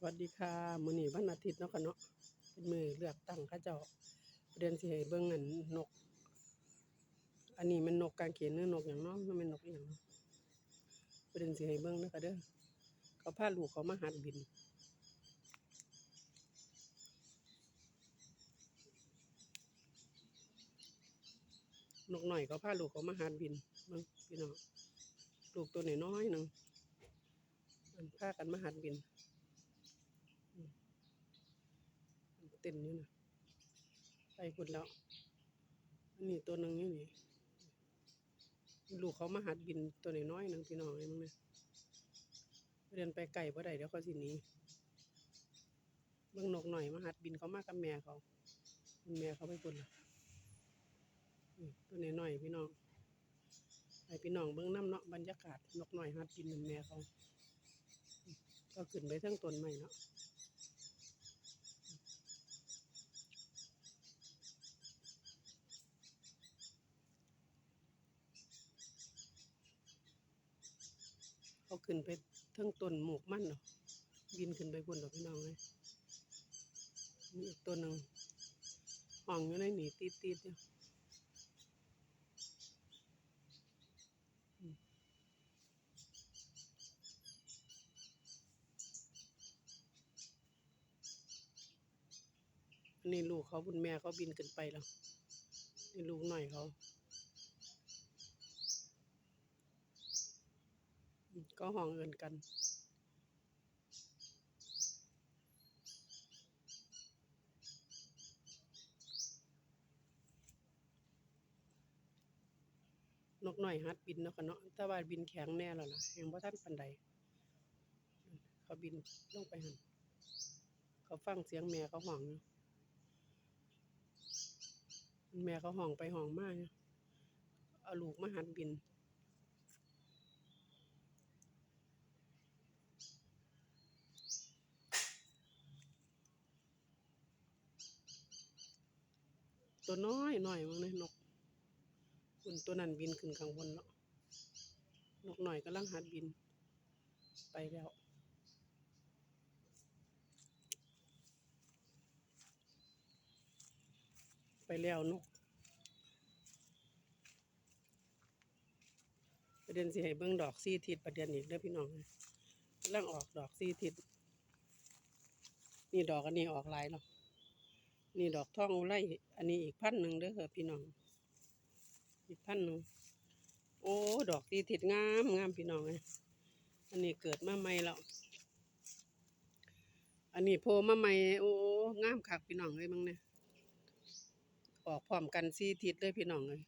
สวัสดีค่ะมื้อนี้วันอาทิตย์เนาะค่ะเนาะเป็นมือเลือกตั้งเขาเจ้าประเด็นสิให้เบิ่งอันนก อันนี้มันนกกางเขนหรือนกหยังเนาะมันเป็นนกอิหยังเนาะประเด็นสิให้เบิ่งเด้อค่ะเด้อเขาพาลูกเขามาหัดบินนกหน่อยเขาพาลูกเขามาหัดบินเบิ่งพี่น้องลูกตัวน้อยๆหนึ่งมันพากันมาหัดบิน เต้นอยู่นะไปพุ่นแล้วอันนี้ตัวหนึ่งอยู่นี่ลูกเขามาหัดบินตัวน้อยๆหนึงพี่น้องไอ้มึงเนี่ยเรียนไปไก่บ่ได้เดี๋ยวเขาสิหนีเบิ่งนกหน่อยมาหัดบินเขามากับแม่เขาแม่เขาไปพุ่นละนี่ตัวน้อยๆพี่น้องให้พี่น้องเบิ่งน้ำเนาะบรรยากาศนกหน่อยหัดบินนั่นแม่เขา ก็ขึ้นไปทั้งต้นไม้เนาะ ขาขึ้นไปทั้งต้นหมวกมันเนาะบินขึ้นไปบนดอกพี่น้องเลยมีอีกตัวหนึ่งห้องอยู่ในหนีตีดตีดๆอยู่อืมอันนี้ลูกเขาบุญแม่เขาบินขึ้นไปแล้ว นี่ลูกหน่อยเขา อืม ก็ห้องเอินกัน นกหน่อยฮัดบินเนาะค่ะเนาะแต่ว่าบินแข็งแน่แล้วล่ะยังบ่ทันปานใดเขาบินลงไปหันเขาฟังเสียงแม่เขาห้องอยู่แม่เขาห้องไปห้องมาอยู่เอาลูกมาหัดบิน ตัวน้อยหน่อยมั้งเนี่ยนกคุณตัวนั้นบินขึ้นข้างบนแล้วนกหน่อยกำลังหัดบิน ไปแล้วไปแล้วนกประเด็นสิให้เบิ่งดอกซีทิศประเด็นอีกเด้อพี่น้องกำลังออกดอกซีทิศนี่ดอกอันนี้ออกลายแล้ว นี่ดอกท่องอุไรอันนี้อีกพันหนึ่งเด้อพี่น้อง อีกพันหนึ่งโอ้ดอกตีทิดงามงามพี่น้องเลยอันนี้เกิดมาใหม่แล้วอันนี้โผล่มาใหม่โอ้งามคักพี่น้องเลยมั้งเนี่ยออกพร้อมกันสี่ทิศเลยพี่น้องเลย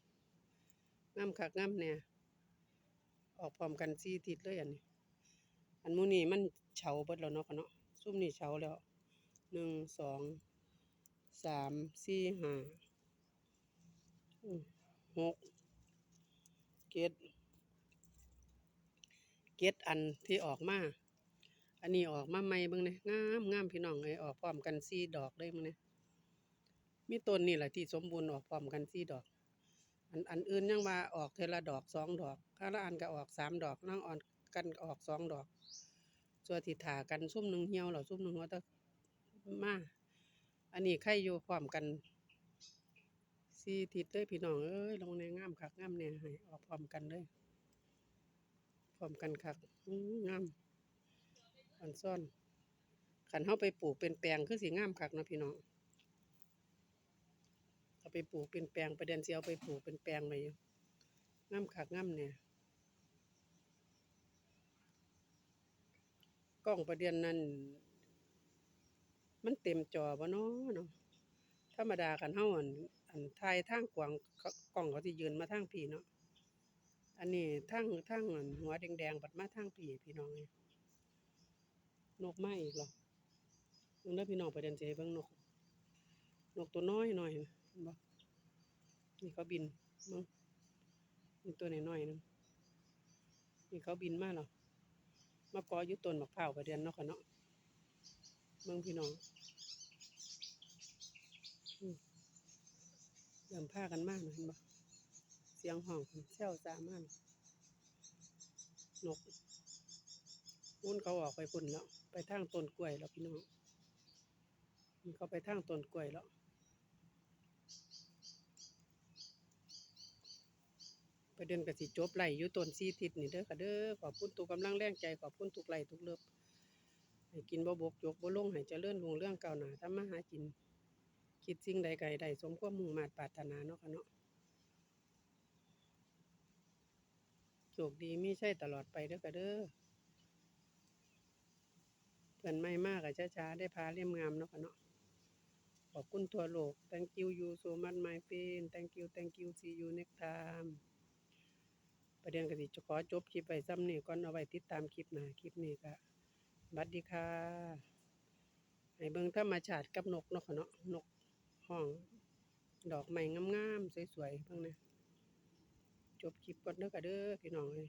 งามคักงามเนี่ยออกพร้อมกันสี่ทิศเลยอันนี้ อันมูนี่มันเฉาเบิดแล้วเนาะคะเนาะซุ่มนี่เฉาแล้วหนึ่งสอง สามสี่ห้าหกเจ็ดเจ็ดอันที่ออกมา อันนี้ออกมาใหม่เบิ่งเนี่ยงามงามพี่น้องเลยออกพร้อมกันสี่ดอกเลยมึงเนี่ยมีต้นนี่แหละที่สมบูรณ์ออกพร้อมกันสี่ดอก อันอันอื่นยังว่าออกเทละดอกสองดอกถ้าละอันก็ออกสามดอกนั่งอ่อนกันออกสองดอกส่วนที่ถากันซุ่มหนึ่งเหี่ยวเหรอซุ่มหนึ่งว่าแตมา อันนี้ใครอยู่พร้อมกันสี่ทิศเลยพี่น้องเอ้ยลงในงามคักงามแน่ให้ออกพร้อมกันเลยพร้อมกันคักงามอันซ่อนขันเฮาไปปลูกเป็นแปลงคือสิงามคักนะพี่น้องเอาไปปลูกเป็นแปลงประเด็นเสิเอาไปปลูกเป็นแปลงไว้อยู่งามคักงามแน่กล้องประเด็นนั้น มันเต็มจอบ่เนาะเนาะธรรมดาคันเฮาอันอันถ่ายทางกว้างกล้องเขาสิยืนมาทางพี่เนาะอันนี้ทางทางอันหัวแดงๆบัดมาทางพี่พี่น้องเอ้ยนกมาอีกหรอเบิ่งเด้อพี่น้องประเด็นสิให้เบิ่งนก นกตัวน้อยหน่อยบ่นี่เขาบินเบิ่งนี่ตัวน้อยๆนึงนี่เขาบินมาแล้วมาเกออยู่ต้นมะพร้าวประเด็นเนาะค่ะเนาะ เมืองพี่น้องเริ่มพากันมากนะเห็นบ่เสียงห้องเซลจ้ามากนกมุ่นเขาออกไปพุ่นแล้ว ไปทางต้นกล้วยแล้วพี่น้องมันเขาไปทางต้นกล้วยแล้ว ไปเด็นก็สิจบไล่อยู่ต้นซีทิศนี่เด้อค่ะเด้อขอบคุณทุกกำลังแรงใจขอบคุณทุกไล่ทุกเลิฟ ให้กินบ่บกจกบ่ลงให้เจริญรุ่งเรื่องเก้าหนาทำมาหากิน คิดสิ่งใดไก็ใดสมความมุ่งมาตรปรารถนาเนาะค่ะเนาะโชคดีไมีใช่ตลอดไปเด้อค่ะเด้อเพิ่นไม่มากก็ช้าๆได้พาเลี่ยมงามเนาะค่ะเนาะขอบคุณทั่วโลก thank you you so much my friend thank you thank you see you next time ประเด็นก็สิจะขอจบคลิปไว้ซ้ำนี่ก่อนเอาไว้ติดตามคลิปหน้าคลิปนี้ก็ บัดดีค่ะให้เบิ่งธรรมชาติกับนกเนาะค่ะเนาะนกห้อง ดอกไม้งามๆสวยๆเพิ่งนะจบคลิปก่อนเด้อค่ะเด้อพี่น้องเลย